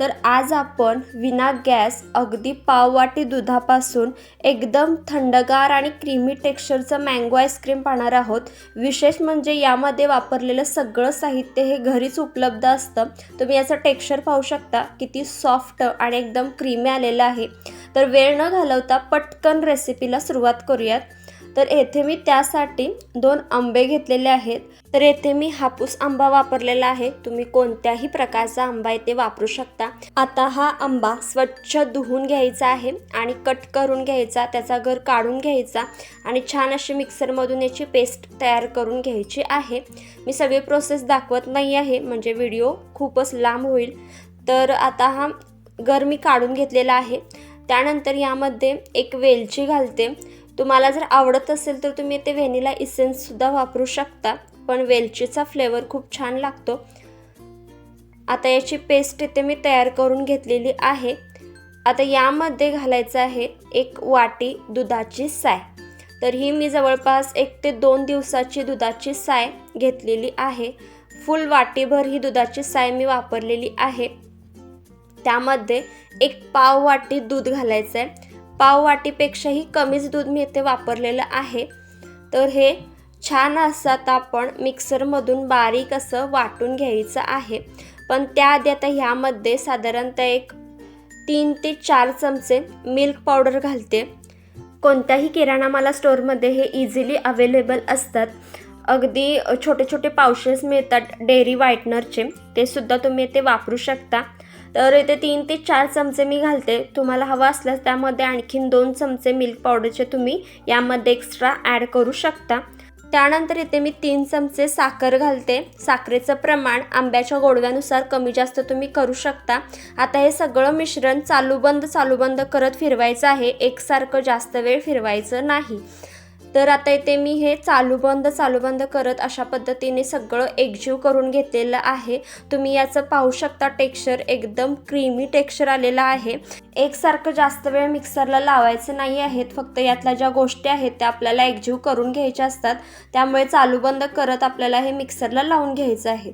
तर आज आपण विना गॅस अगदी पाववाटी दुधापासून एकदम थंडगार आणि क्रीमी टेक्स्चरचं मँगो आईस्क्रीम पाहणार आहोत. विशेष म्हणजे यामध्ये वापरलेलं सगळं साहित्य हे घरीच उपलब्ध असतं. तुम्ही याचं टेक्स्चर पाहू शकता. किती सॉफ्ट आणि एकदम क्रीमी आलेलं आहे. तर वेळ न घालवता पटकन रेसिपीला सुरुवात करूयात. तर येथे मी त्यासाठी दोन आंबे घेतलेले आहेत. तर येथे मी हापूस आंबा वापरलेला आहे. तुम्ही कोणत्याही प्रकारचा आंबा येथे वापरू शकता. आता हा आंबा स्वच्छ धुवून घ्यायचा आहे आणि कट करून घ्यायचा त्याचा घर काढून घ्यायचा आणि छान अशी मिक्सरमधून याची पेस्ट तयार करून घ्यायची आहे. मी सगळी प्रोसेस दाखवत नाही आहे म्हणजे व्हिडिओ खूपच लांब होईल. तर आता हा गर मी काढून घेतलेला आहे. त्यानंतर यामध्ये एक वेलची घालते. तुम्हाला जर आवडत असेल तर तुम्ही ते व्हॅनिला इसेन्ससुद्धा वापरू शकता पण वेलचीचा फ्लेवर खूप छान लागतो. आता याची पेस्ट इथे मी तयार करून घेतलेली आहे. आता यामध्ये घालायचं आहे एक वाटी दुधाची साय. तर ही मी जवळपास एक ते दोन दिवसाची दुधाची साय घेतलेली आहे. फुल वाटीभर ही दुधाची साय मी वापरलेली आहे. त्यामध्ये एक पाव वाटी दूध घालायचं आहे पाववाटीपेक्षाही कमीच दूध मी इथे वापरलेलं आहे. तर हे छान असं आता आपण मिक्सरमधून बारीक असं वाटून घ्यायचं आहे. पण त्याआधी आता ह्यामध्ये साधारणतः एक तीन ते चार चमचे मिल्क पावडर घालते. कोणत्याही किराणा माला स्टोअरमध्ये हे इझिली अवेलेबल असतात. अगदी छोटे छोटे पावशेस मिळतात डेअरी व्हाईटनरचे. ते सुद्धा तुम्ही ते वापरू शकता. तर इथे तीन ते चार चमचे मी घालते. तुम्हाला हवं असल्यास त्यामध्ये आणखीन दोन चमचे मिल्क पावडरचे तुम्ही यामध्ये एक्स्ट्रा ॲड करू शकता. त्यानंतर इथे मी तीन चमचे साखर घालते. साखरेचं प्रमाण आंब्याच्या गोडव्यानुसार कमी जास्त तुम्ही करू शकता. आता हे सगळं मिश्रण चालूबंद चालूबंद करत फिरवायचं आहे. एकसारखं जास्त वेळ फिरवायचं नाही. तर आता इथे मी हे चालू बंद चालू बंद करत अशा पद्धतीने सगळं एकजीव करून घेतलेलं आहे. तुम्ही याचं पाहू शकता टेक्स्चर एकदम क्रीमी टेक्स्चर आलेलं आहे. एकसारखं जास्त वेळ मिक्सरला लावायचं नाही आहेत फक्त यातल्या ज्या गोष्टी आहेत त्या आपल्याला एकजीव करून घ्यायच्या असतात. त्यामुळे चालू बंद करत आपल्याला हे मिक्सरला लावून घ्यायचं आहे.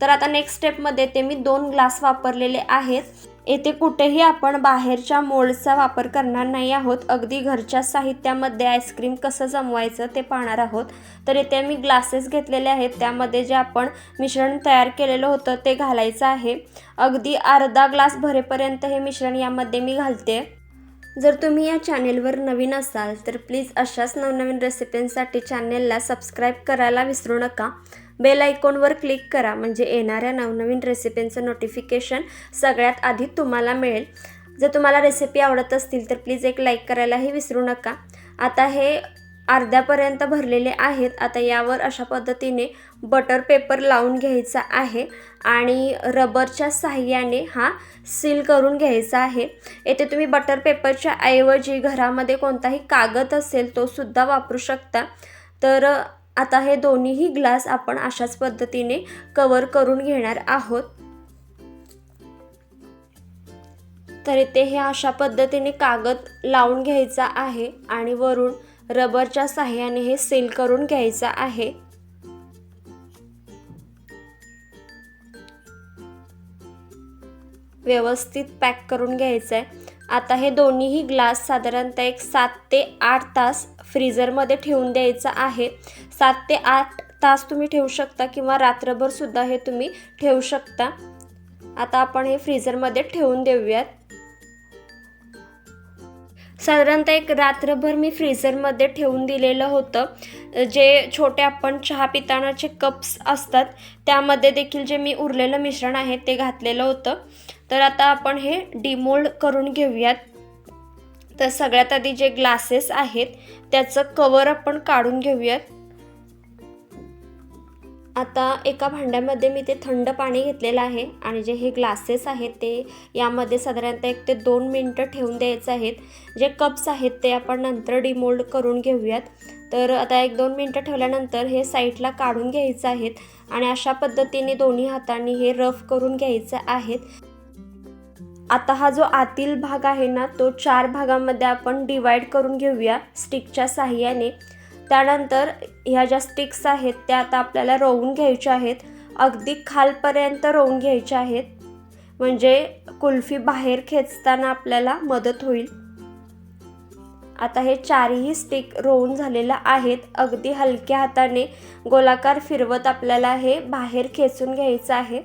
तर आता नेक्स्ट स्टेपमध्ये ते मी दोन ग्लास वापरलेले आहेत. येथे कुठेही आपण बाहेरच्या मोल्डचा वापर करणार नाही आहोत. अगदी घरच्या साहित्यामध्ये आईस्क्रीम कसं जमवायचं ते पाहणार आहोत. तर येथे मी ग्लासेस घेतलेले आहेत. त्यामध्ये जे आपण मिश्रण तयार केलेलं होतं ते घालायचं आहे. अगदी अर्धा ग्लास भरेपर्यंत हे मिश्रण यामध्ये मी घालते. जर तुम्ही या चॅनेलवर नवीन असाल तर प्लीज अशाच नवनवीन रेसिपींसाठी चॅनेलला सबस्क्राईब करायला विसरू नका. बेल आयकॉनवर क्लिक करा. म्हणजे येणाऱ्या नवनवीन रेसिपींचं नोटिफिकेशन सगळ्यात आधी तुम्हाला मिळेल. जर तुम्हाला रेसिपी आवडत असतील तर प्लीज एक लाईक करायलाही विसरू नका. आता हे अर्ध्यापर्यंत भरलेले आहेत. आता यावर अशा पद्धतीने बटर पेपर लावून घ्यायचा आहे आणि रबरच्या साह्याने हा सील करून घ्यायचा आहे. येथे तुम्ही बटर पेपरच्या ऐवजी घरामध्ये कोणताही कागद असेल तो सुद्धा वापरू शकता. तर आता हे दोन्हीही ग्लास आपण अशाच पद्धतीने कवर करून घेणार आहोत. तर इथे हे अशा पद्धतीने कागद लावून घ्यायचा आहे आणि वरून रबरच्या साह्याने हे सील करून घ्यायचं आहे. व्यवस्थित पॅक करून घ्यायचं आहे आता हे दोन्हीही ग्लास साधारणतः एक सात ते आठ तास फ्रीजरमध्ये ठेवून द्यायचं आहे. सात ते आठ तास तुम्ही ठेवू शकता किंवा रात्रभरसुद्धा हे तुम्ही ठेवू शकता. आता आपण हे फ्रीजरमध्ये ठेवून देऊयात. साधारणतः एक रात्रभर मी फ्रीझरमध्ये ठेवून दिलेलं होतं. जे छोटे आपण चहा पितानाचे कप्स असतात त्यामध्ये देखील जे मी उरलेलं मिश्रण आहे ते घातलेलं होतं. तर आता आपण हे डिमोल्ड करून घेऊयात. तर सगळ्यात आधी जे ग्लासेस आहेत त्याचं कवर आपण काढून घेऊयात. आता एका भांड्यामध्ये मी ते थंड पाणी घेतलेलं आहे आणि जे हे ग्लासेस आहेत ते यामध्ये साधारणतः एक ते दोन मिनटं ठेवून द्यायचं आहेत. जे कप्स आहेत ते आपण नंतर डिमोल्ड करून घेऊयात. तर आता एक दोन मिनटं ठेवल्यानंतर हे साईडला काढून घ्यायचं आहेत आणि अशा पद्धतीने दोन्ही हातांनी हे रफ करून घ्यायचं आहेत. आता हा जो आतील भाग आहे ना तो चार भागामध्ये आपण डिवाईड करून घेऊया स्टिकच्या साह्याने त्यानंतर ह्या ज्या स्टिक्स आहेत त्या आता आपल्याला रोवून घ्यायच्या आहेत. अगदी खालपर्यंत रोवून घ्यायच्या आहेत. म्हणजे कुल्फी बाहेर खेचताना आपल्याला मदत होईल. आता हे चारही स्टिक रोवून झालेलं आहेत. अगदी हलक्या हाताने गोलाकार फिरवत आपल्याला हे बाहेर खेचून घ्यायचं आहे.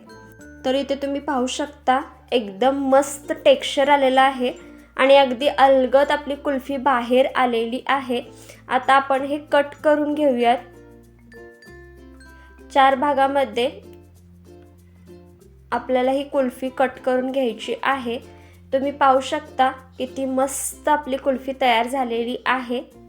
तर इथे तुम्ही पाहू शकता एकदम मस्त टेक्स्चर आलेलं आहे आणि अगदी अलगत आपली कुल्फी बाहेर आलेली आहे. आता आपण हे कट करून घेऊयात. चार भागामध्ये आपल्याला ही कुल्फी कट करून घ्यायची आहे. तुम्ही पाहू शकता किती मस्त आपली कुल्फी तयार झालेली आहे.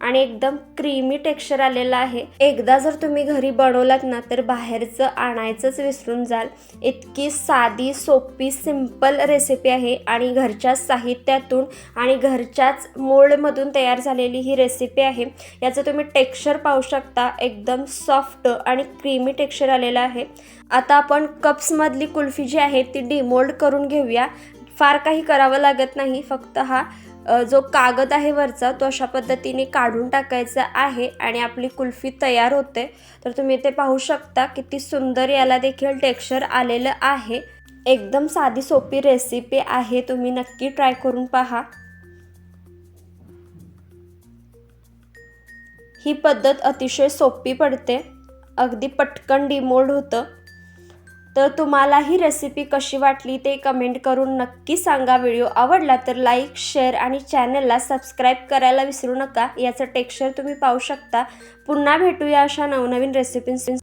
आणि एकदम क्रीमी टेक्स्चर आलेलं आहे. एकदा जर तुम्ही घरी बनवलात ना तर बाहेरचं आणायचंच विसरून जाल. इतकी साधी सोपी सिंपल रेसिपी आहे आणि घरच्याच साहित्यातून आणि घरच्याच मोल्डमधून तयार झालेली ही रेसिपी आहे. याचं तुम्ही टेक्स्चर पाहू शकता. एकदम सॉफ्ट आणि क्रीमी टेक्स्चर आलेलं आहे. आता आपण कप्समधली कुल्फी जी आहे ती डिमोल्ड करून घेऊया. फार काही करावं लागत नाही. फक्त हा जो कागद आहे वरचा तो अशा पद्धतीने काढून टाकायचा आहे आणि आपली कुल्फी तयार होते. तर तुम्ही ते पाहू शकता किती सुंदर याला देखील टेक्स्चर आलेलं आहे. एकदम साधी सोपी रेसिपी आहे तुम्ही नक्की ट्राय करून पहा. ही पद्धत अतिशय सोपी पडते. अगदी पटकन डिमोल्ड होतं. तर तुम्हाला ही रेसिपी कशी वाटली ते कमेंट करून नक्की सांगा. व्हिडिओ आवडला तर लाईक शेअर आणि चॅनलला सबस्क्राईब करायला विसरू नका. याचं टेक्स्चर तुम्ही पाहू शकता. पुन्हा भेटूया अशा नवनवीन रेसिपीज